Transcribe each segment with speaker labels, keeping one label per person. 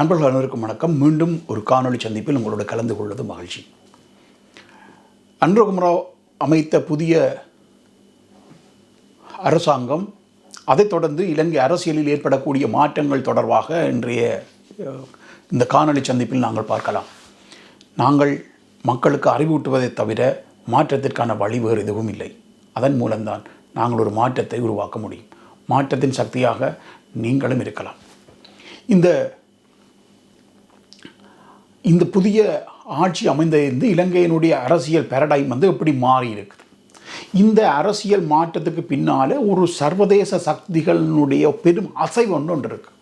Speaker 1: நண்பர்கள் அனைவருக்கும் வணக்கம். மீண்டும் ஒரு காணொளி சந்திப்பில் உங்களோட கலந்து கொள்வது மகிழ்ச்சி. அன்ரகுமராவ் அமைத்த புதிய அரசாங்கம் அதைத் தொடர்ந்து இலங்கை அரசியலில் ஏற்படக்கூடிய மாற்றங்கள் தொடர்பாக இன்றைய இந்த காணொளி சந்திப்பில் நாங்கள் பார்க்கலாம். நாங்கள் மக்களுக்கு அறிவூட்டுவதை தவிர மாற்றத்திற்கான வழி வேறு எதுவும் இல்லை. அதன் மூலம்தான் நாங்கள் ஒரு மாற்றத்தை உருவாக்க முடியும். மாற்றத்தின் சக்தியாக நீங்களும் இருக்கலாம். இந்த இந்த புதிய ஆட்சி அமைந்திருந்து இலங்கையினுடைய அரசியல் பேரடைம் வந்து எப்படி மாறி இருக்குது? இந்த அரசியல் மாற்றத்துக்கு பின்னால் ஒரு சர்வதேச சக்திகளினுடைய பெரும் அசைவு ஒன்று ஒன்று இருக்குது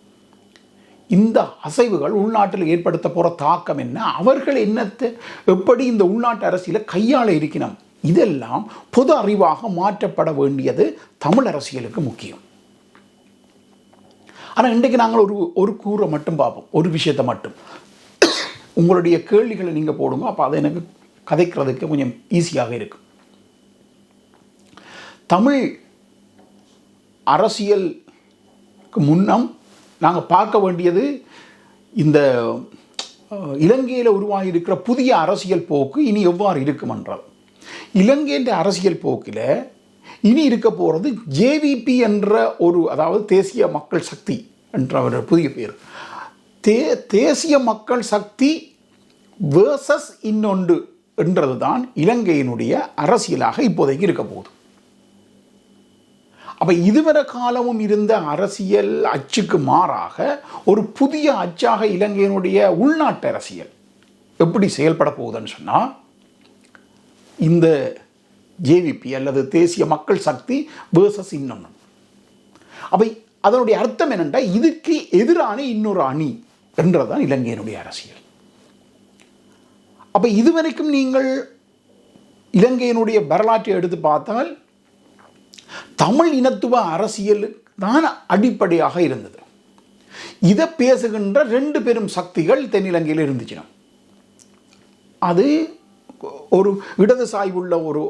Speaker 1: இந்த அசைவுகள் உள்நாட்டில் ஏற்படுத்த போகிற தாக்கம் என்ன? அவர்கள் என்னத்தை எப்படி இந்த உள்நாட்டு அரசியலை கையாள இருக்கணும் இதெல்லாம் பொது அறிவாக மாற்றப்பட வேண்டியது தமிழ் அரசியலுக்கு முக்கியம். ஆனால் இன்றைக்கு நாங்கள் ஒரு ஒரு கூரை மட்டும் பார்ப்போம். ஒரு விஷயத்தை மட்டும். உங்களுடைய கேள்விகளை நீங்கள் போடுங்க. அப்போ அதை எனக்கு கதைக்கிறதுக்கு கொஞ்சம் ஈஸியாக இருக்கும். தமிழ் அரசியலுக்கு முன்னம் நாங்கள் பார்க்க வேண்டியது இந்த இலங்கையில் உருவாகி இருக்கிற புதிய அரசியல் போக்கு இனி எவ்வாறு இருக்கும் என்றால் இலங்கையின் அரசியல் போக்கில் இனி இருக்க போகிறது ஜேவிபி என்ற ஒரு அதாவது தேசிய மக்கள் சக்தி என்ற ஒரு புதிய பேர். தே தேசிய மக்கள் சக்தி வேர்சஸ் இன்னொன்று என்றது தான் இலங்கையினுடைய அரசியலாக இப்போதைக்கு இருக்க போகுது. அப்போ இதுவரை காலமும் இருந்த அரசியல் அச்சுக்கு மாறாக ஒரு புதிய அச்சாக இலங்கையினுடைய உள்நாட்டு அரசியல் எப்படி செயல்பட போகுதுன்னு சொன்னால் இந்த ஜேவிபி அல்லது தேசிய மக்கள் சக்தி வேர்சஸ் இன்னொன்று அப்போ அதனுடைய அர்த்தம் என்னென்னா இதுக்கு எதிரான இன்னொரு அணி என்றதுதான் இலங்கையினுடைய அரசியல். அப்போ இதுவரைக்கும் நீங்கள் இலங்கையினுடைய வரலாற்றை எடுத்து பார்த்தால் தமிழ் இனத்துவ அரசியல் தான் அடிப்படையாக இருந்தது. இதை பேசுகின்ற ரெண்டு பெரும் சக்திகள் தென்னிலங்கையில் இருந்துச்சுன்னா. அது ஒரு இடது சாய்வுள்ள ஒரு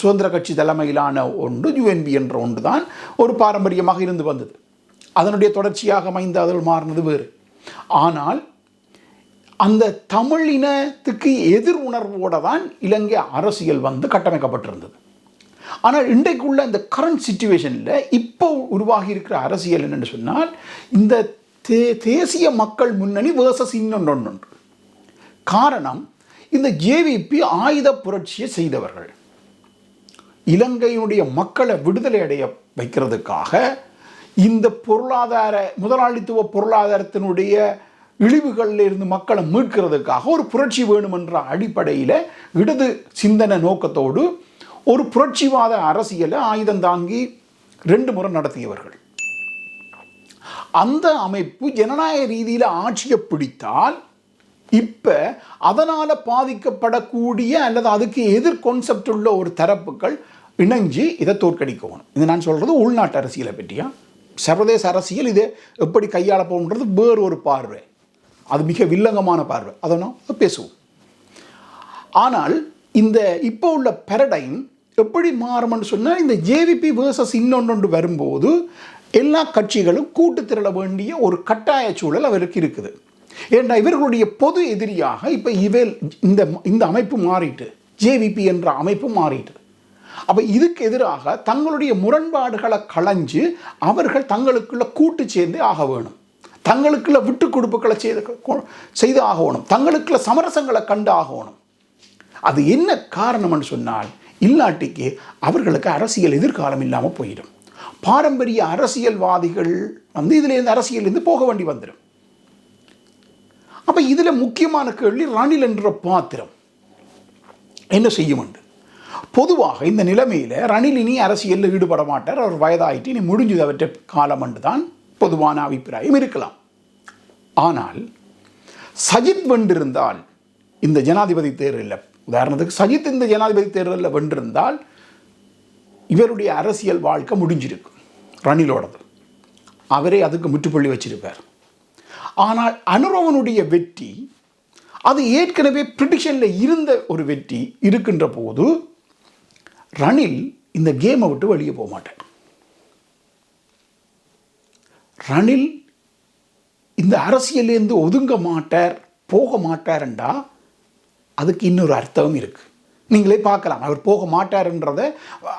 Speaker 1: சுதந்திர கட்சி தலைமையிலான ஒன்று யுஎன்பி என்ற ஒன்று தான் ஒரு பாரம்பரியமாக இருந்து வந்தது. அதனுடைய தொடர்ச்சியாக அமைந்த அதில் மாறினது வேறு. ஆனால் அந்த தமிழ் இனத்துக்கு எதிர் உணர்வோடு தான் இலங்கை அரசியல் வந்து கட்டமைக்கப்பட்டிருந்தது. ஆனால் இன்றைக்குள்ள இந்த கரண்ட் சுச்சுவேஷனில் இப்போ உருவாகி இருக்கிற அரசியல் என்னென்னு சொன்னால் இந்த தே தேசிய மக்கள் முன்னணி வேர்சஸ் இன்னொன்று ஒன்று காரணம் இந்த ஜேவிபி ஆயுத புரட்சியை செய்தவர்கள். இலங்கையினுடைய மக்களை விடுதலை அடைய வைக்கிறதுக்காக இந்த பொருளாதார முதலாளித்துவ பொருளாதாரத்தினுடைய இழிவுகளில் இருந்து மக்களை மீட்கிறதுக்காக ஒரு புரட்சி வேணுமென்ற அடிப்படையில் இடது சிந்தனை நோக்கத்தோடு ஒரு புரட்சிவாத அரசியலை ஆயுதம் தாங்கி ரெண்டு முறை நடத்தியவர்கள். அந்த அமைப்பு ஜனநாயக ரீதியில் ஆட்சியை பிடித்தால் இப்போ அதனால் பாதிக்கப்படக்கூடிய அல்லது அதுக்கு எதிர் கான்செப்ட் உள்ள ஒரு தரப்புகள் இணைஞ்சு இதை தோற்கடிக்கணும். இது நான் சொல்கிறது உள்நாட்டு அரசியலை பற்றியா? சர்வதேச அரசியல் இதை எப்படி கையாள போகும்ன்றது வேறு ஒரு பார்வை. அது மிக வில்லங்கமான பார்வை. அதை நான் பேசுவோம். ஆனால் இந்த இப்போ உள்ள பெரடைம் எப்படி மாறும்னு சொன்னால் இந்த ஜேவிபி வேர்சஸ் இன்னொன்று வரும்போது எல்லா கட்சிகளும் கூட்டு திரள வேண்டிய ஒரு கட்டாய சூழல் அவருக்கு இருக்குது. ஏன்னா இவர்களுடைய பொது எதிரியாக இப்போ இவேல் இந்த இந்த அமைப்பு மாறிட்டு ஜேவிபி என்ற அமைப்பு மாறிட்டு அப்போ இதுக்கு எதிராக தங்களுடைய முரண்பாடுகளை களைஞ்சு அவர்கள் தங்களுக்குள்ள கூட்டு சேர்ந்தே ஆக வேணும். தங்களுக்குள்ள விட்டு கொடுப்புகளை செய்து செய்து ஆகணும் தங்களுக்குள்ள சமரசங்களை கண்டு ஆகணும் அது என்ன காரணம்னு சொன்னால் இல்லாட்டிக்கு அவர்களுக்கு அரசியல் எதிர்காலம் இல்லாமல் போயிடும். பாரம்பரிய அரசியல்வாதிகள் வந்து இதிலேருந்து அரசியலேருந்து போக வேண்டி வந்துடும் அப்போ இதில் முக்கியமான கேள்வி ரணில் என்ற பாத்திரம். என்ன செய்யும் என்று? பொதுவாக இந்த நிலைமையில் ரணில் இனி அரசியலில் ஈடுபட மாட்டார். அவர் வயதாயிட்டு இனி முடிஞ்சது அவற்றை காலம் என்று தான் பொதுவான அபிப்பிராயம் இருக்கலாம். ஆனால் சஜித் வென்றிருந்தால் இந்த ஜனாதிபதி தேர்தலில் உதாரணத்துக்கு சஜித் இந்த ஜனாதிபதி தேர்தலில் வென்றிருந்தால் இவருடைய அரசியல் வாழ்க்கை முடிஞ்சிருக்கும். ரணிலோடது. அவரே அதுக்கு முற்றுப்புள்ளி வச்சிருப்பார். ஆனால் அனுரவனுடைய வெற்றி அது ஏற்கனவே ப்ரிடிஷனில் இருந்த ஒரு வெற்றி இருக்கின்ற போது ரணில் இந்த கேமை விட்டு வெளியே போக மாட்டார். ரணில் இந்த அரசியலேருந்து ஒதுங்க மாட்டார் போக மாட்டார்ண்டா அதுக்கு இன்னொரு அர்த்தமும் இருக்குது நீங்களே பார்க்கலாம் அவர் போக மாட்டாருன்றத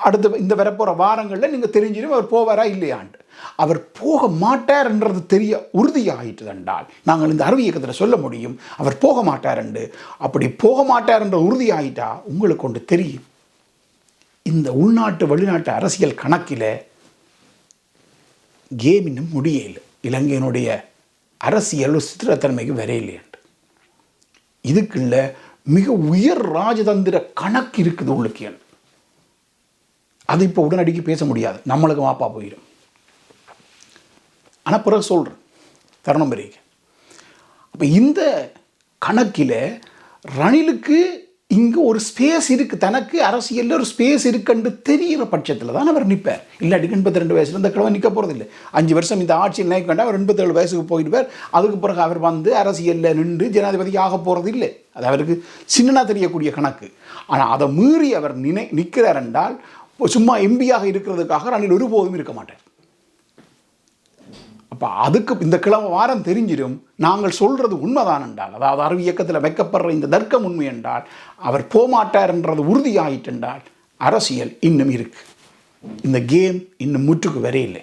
Speaker 1: அடுத்த இந்த வரப்போகிற வாரங்களில் நீங்கள் தெரிஞ்சிடும் அவர் போவாரா இல்லையாண்டு அவர் போக மாட்டார்ன்றது தெரிய உறுதியாகிட்டு என்றால் நாங்கள் இந்த அறிவு இயக்கத்தில் சொல்ல முடியும் அவர் போக மாட்டாருண்டு. அப்படி போக மாட்டார் என்ற உறுதியாகிட்டா உங்களுக்கு ஒன்று தெரியும். இந்த உள்நாட்டு வெளிநாட்டு அரசியல் கணக்கில் கேம் இன்னும் முடியலை இலங்கையினுடைய அரசியல் ஒரு சித்திரத்தன்மைக்கு வரையில்லையண்டு இதுக்குள்ள மிக உயர் ராஜதந்திர கணக்கு இருக்குது உள்ளுக்கு அது இப்போ உடனடிக்கு பேச முடியாது. நம்மளுக்கு மாப்பா போயிடும் ஆனால் பிறகு சொல்கிறேன் தருணம் பெரிய அப்போ இந்த கணக்கில் ரணிலுக்கு இங்கே ஒரு ஸ்பேஸ் இருக்குது தனக்கு அரசியலில் ஒரு ஸ்பேஸ் இருக்குன்னு தெரிகிற பட்சத்தில் தான் அவர் நிற்பார் இல்லாட்டி எண்பத்தி ரெண்டு வயசில் இந்த கிழமை நிற்க போகிறதில்லை அஞ்சு வருஷம் இந்த ஆட்சியில் நினைக்கண்டா அவர் எண்பத்தேழு வயசுக்கு போயிடுவார். அதுக்கு பிறகு அவர் வந்து அரசியலில் நின்று ஜனாதிபதி ஆக போகிறது இல்லை அது அவருக்கு சின்னனா தெரியக்கூடிய கணக்கு. ஆனால் அதை மீறி அவர் நினை நிற்கிறார் என்றால் சும்மா எம்பியாக இருக்கிறதுக்காக ரணில் ஒருபோதும் இருக்க மாட்டார். அப்போ அதுக்கு இந்த கிழமை வாரம் தெரிஞ்சிடும். நாங்கள் சொல்கிறது உண்மைதான் என்றால் அதாவது அறிவு இயக்கத்தில் வைக்கப்படுற இந்த தர்க்கம் உண்மை என்றால் அவர் போமாட்டார் என்றது உறுதியாயிட்டு என்றால் அரசியல் இன்னும் இருக்கு. இந்த கேம் இன்னும் முற்றுக்கு வரையில்லை.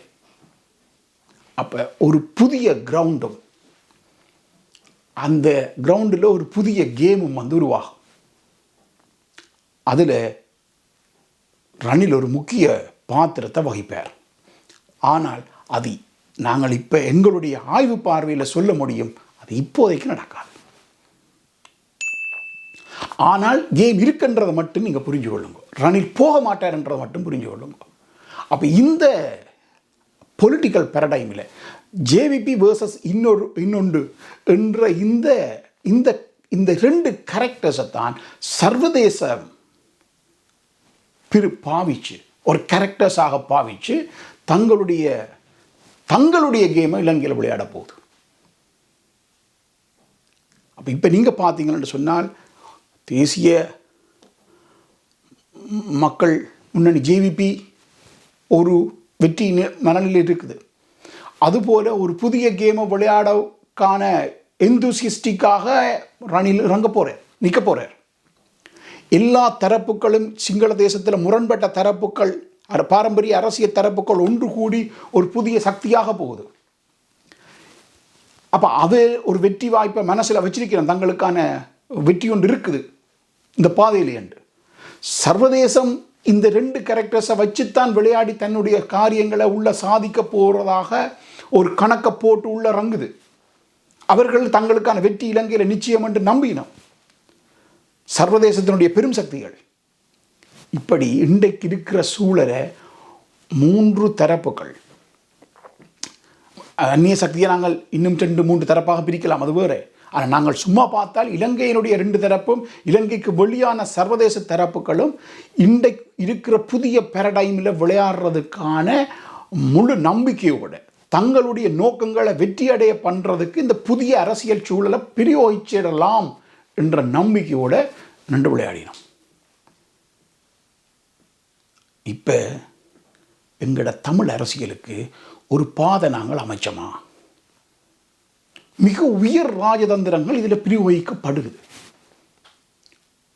Speaker 1: அப்போ ஒரு புதிய கிரவுண்டும் அந்த கிரவுண்டில் ஒரு புதிய கேமும் வந்து உருவாகும். அதில் ரணில் ஒரு முக்கிய பாத்திரத்தை வகிப்பார். ஆனால் அது நாங்கள் இப்போ எங்களுடைய ஆய்வு பார்வையில் சொல்ல முடியும் அது இப்போதைக்கு நடக்காது. ஆனால் கேம் இருக்குன்றதை மட்டும் நீங்கள் புரிஞ்சு கொள்ளுங்க. ரணில் போக மாட்டார்ன்றதை மட்டும் புரிஞ்சு கொள்ளுங்க. அப்போ இந்த பொலிட்டிக்கல் பேரடைமில் ஜேவிபி வேர்சஸ் இன்னொரு இன்னொன்று என்ற இந்த இந்த இந்த ரெண்டு கேரக்டர்ஸை தான் சர்வதேச பிறு பாவிச்சு ஒரு கேரக்டர்ஸாக பாவிச்சு தங்களுடைய தங்களுடைய கேமை இலங்கையில் விளையாட போகுது. அப்போ இப்போ நீங்கள் பார்த்தீங்கன்னு சொன்னால் தேசிய மக்கள் முன்னணி ஜேவிபி ஒரு வெற்றி மனநிலை இருக்குது. அதுபோல் ஒரு புதிய கேமை விளையாடக்கான எந்தூசியஸ்டிக்காக ரணில் இறங்க போகிறார் நிற்க போகிறார் எல்லா தரப்புகளும் சிங்கள தேசத்தில் முரண்பட்ட தரப்புகள் பாரம்பரிய அரசியல் தரப்புகள் ஒன்று கூடி ஒரு புதிய சக்தியாக போகுது. அப்போ அது ஒரு வெற்றி வாய்ப்பை மனசில் வச்சிருக்கிறோம் தங்களுக்கான வெற்றி ஒன்று இருக்குது. இந்த பாதையில் என்று. சர்வதேசம் இந்த ரெண்டு கேரக்டர்ஸை வச்சுத்தான் விளையாடி தன்னுடைய காரியங்களை உள்ள சாதிக்க போகிறதாக ஒரு கணக்கை போட்டு உள்ள ரங்குது. அவர்கள் தங்களுக்கான வெற்றி இலங்கையில் நிச்சயம் என்று நம்பினோம். சர்வதேசத்தினுடைய பெரும் சக்திகள். இப்படி இன்றைக்கு இருக்கிற சூழலை மூன்று தரப்புகள் அந்நிய சக்தியை நாங்கள் இன்னும் ரெண்டு மூன்று தரப்பாக பிரிக்கலாம் அது வேறு. ஆனால் நாங்கள் சும்மா பார்த்தால் இலங்கையினுடைய ரெண்டு தரப்பும் இலங்கைக்கு வெளியான சர்வதேச தரப்புகளும் இன்றை இருக்கிற புதிய பேரடைமில் விளையாடுறதுக்கான முழு நம்பிக்கையோடு தங்களுடைய நோக்கங்களை வெற்றியடைய பண்ணுறதுக்கு இந்த புதிய அரசியல் சூழலை பிரயோகிச்சிடலாம் என்ற நம்பிக்கையோடு நின்று விளையாடினோம். இப்போ எங்களோட தமிழ் அரசியலுக்கு ஒரு பாதை நாங்கள் அமைச்சோமா? மிக உயர் ராஜதந்திரங்கள் இதில் பிரயோகிக்கப்படுகிறது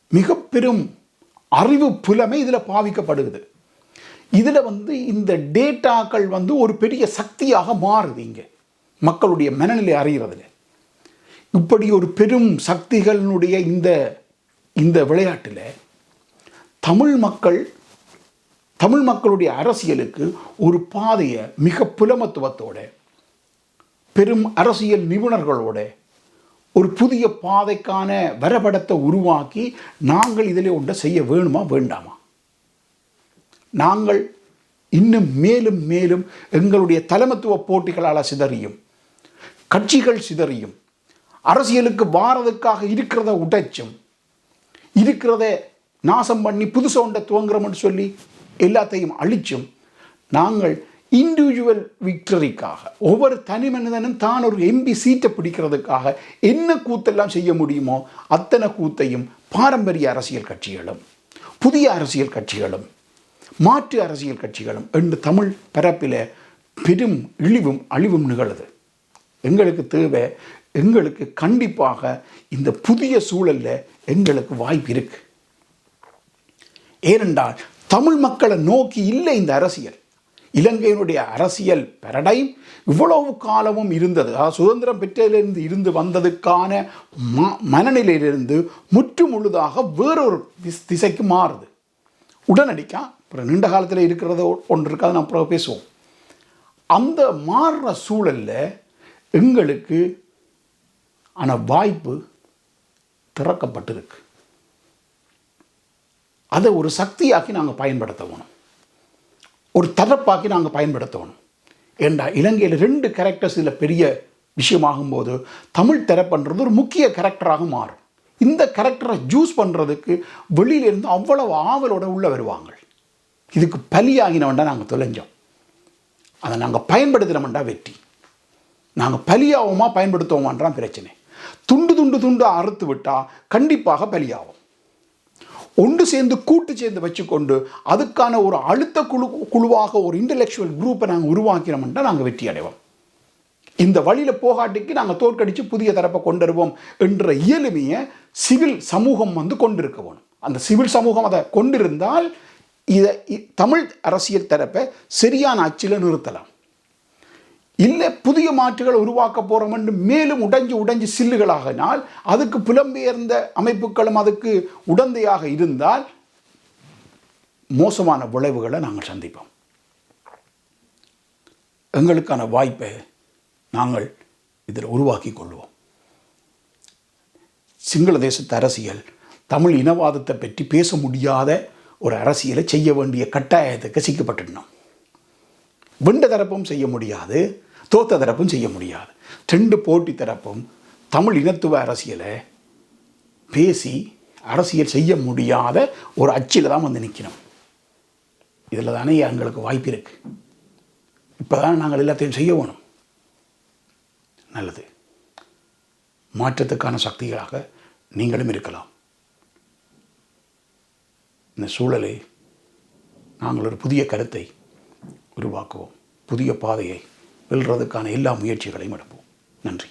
Speaker 1: மிக பெரும் அறிவு புலமை இதில் பாவிக்கப்படுகிறது. இதில் வந்து இந்த டேட்டாக்கள் வந்து ஒரு பெரிய சக்தியாக மாறுது இங்கே. மக்களுடைய மனநிலை அறிகிறதுல இப்படி ஒரு பெரும் சக்திகளினுடைய இந்த இந்த விளையாட்டில் தமிழ் மக்கள் தமிழ் மக்களுடைய அரசியலுக்கு ஒரு பாதையை மிக புலமத்துவத்தோட பெரும் அரசியல் நிபுணர்களோட ஒரு புதிய பாதைக்கான வரபடத்தை உருவாக்கி நாங்கள் இதில் ஒன்றை செய்ய வேணுமா வேண்டாமா? நாங்கள் இன்னும் மேலும் மேலும் எங்களுடைய தலைமத்துவ போட்டிகளால் சிதறியும் கட்சிகள் சிதறியும் அரசியலுக்கு வாரதுக்காக இருக்கிறத உடைச்சும் இருக்கிறத நாசம் பண்ணி புதுசு ஒன்றை துவங்குறோம்னு சொல்லி எல்லாத்தையும் அழிச்சும் நாங்கள் இண்டிவிஜுவல் விக்டரிக்காக ஒவ்வொரு தனி மனிதனும் தான் ஒரு எம்பி சீட்டை பிடிக்கிறதுக்காக என்ன கூத்தெல்லாம் செய்ய முடியுமோ அத்தனை கூத்தையும் பாரம்பரிய அரசியல் கட்சிகளும் புதிய அரசியல் கட்சிகளும் மாற்று அரசியல் கட்சிகளும் என்று தமிழ் பரப்பில் பெரும் இழிவும் அழிவும் நிகழுது. எங்களுக்கு தேவை எங்களுக்கு கண்டிப்பாக இந்த புதிய சூழல்ல எங்களுக்கு வாய்ப்பு இருக்கு. ஏனென்றால் தமிழ் மக்களை நோக்கி இல்லை இந்த அரசியல். இலங்கையினுடைய அரசியல் பரடைம் இவ்வளவு காலமும் இருந்தது. அதாவது சுதந்திரம் பெற்றதிலிருந்து இருந்து வந்ததுக்கான ம மனநிலையிலிருந்து முற்று முழுதாக வேறொரு திஸ்- திசைக்கு மாறுது. உடனடிக்கா அப்புறம் நீண்ட காலத்தில் இருக்கிறத ஒன்று இருக்காது நான் அப்புறம் பேசுவோம். அந்த மாறுற சூழல்ல எங்களுக்கு ஆன வாய்ப்பு திறக்கப்பட்டிருக்கு. அதை ஒரு சக்தியாக்கி நாங்கள் பயன்படுத்தணும் ஒரு தரப்பாக்கி நாங்கள் பயன்படுத்தணும் ஏண்டா இலங்கையில் ரெண்டு கேரக்டர்ஸ் இதில் பெரிய விஷயமாகும்போது தமிழ் தரப்புன்றது ஒரு முக்கிய கேரக்டராக மாறும். இந்த கேரக்டரை ஜூஸ் பண்ணுறதுக்கு வெளியிலிருந்து அவ்வளவு ஆவலோடு உள்ளே வருவாங்க. இதுக்கு பலியாகினவன்டா நாங்கள் தொலைஞ்சோம். அதை நாங்கள் பயன்படுத்தினவன்டா வெற்றி. நாங்கள் பலியாவோமா பயன்படுத்துவோமான்றான் பிரச்சனை. துண்டு துண்டு துண்டு அறுத்து விட்டால் கண்டிப்பாக பலியாகும். ஒன்று சேர்ந்து கூட்டு சேர்ந்து வச்சுக்கொண்டு அதுக்கான ஒரு அழுத்த குழு குழுவாக ஒரு இன்டலெக்சுவல் குரூப்பை நாங்கள் உருவாக்கினோம்னா நாங்கள் வெற்றி அடைவோம். இந்த வழியில் போகாட்டிக்கு நாங்கள் தோற்கடித்து புதிய தரப்பை கொண்டு வருவோம் என்ற இயலுமையை சிவில் சமூகம் வந்து கொண்டிருக்க வேணும். அந்த சிவில் சமூகம் அதை கொண்டிருந்தால் இதை தமிழ் அரசியல் தரப்பை சரியான அச்சில் நிறுத்தலாம். இல்லை புதிய மாற்றுகளை உருவாக்க போகிறோம் என்று மேலும் உடைஞ்சு உடைஞ்சு சில்லுகளாகினால் அதுக்கு புலம்பெயர்ந்த அமைப்புகளும் அதுக்கு உடந்தையாக இருந்தால் மோசமான விளைவுகளை நாங்கள் சந்திப்போம். எங்களுக்கான வாய்ப்பை நாங்கள் இதில் உருவாக்கி கொள்வோம். சிங்கள தேசத்து அரசியல் தமிழ் இனவாதத்தை பற்றி பேச முடியாத ஒரு அரசியலை செய்ய வேண்டிய கட்டாயத்துக்கு கசிக்கப்பட்டுனோம் வெண்ட தரப்பும் செய்ய முடியாது. தோத்த தரப்பும் செய்ய முடியாது. ரெண்டு போட்டி தரப்பும் தமிழ் இனத்துவ அரசியலை பேசி அரசியல் செய்ய முடியாத ஒரு அச்சில் தான் வந்து நிற்கணும் இதில் தானே எங்களுக்கு வாய்ப்பு இருக்கு. இப்போ தான் நாங்கள் எல்லாத்தையும் செய்ய வேணும். நல்லது. மாற்றத்துக்கான சக்திகளாக நீங்களும் இருக்கலாம். இந்த சூழலை நாங்கள் ஒரு புதிய கருத்தை உருவாக்குவோம். புதிய பாதையை வெல்றதுக்கான எல்லா முயற்சிகளையும் எடுப்போம். நன்றி.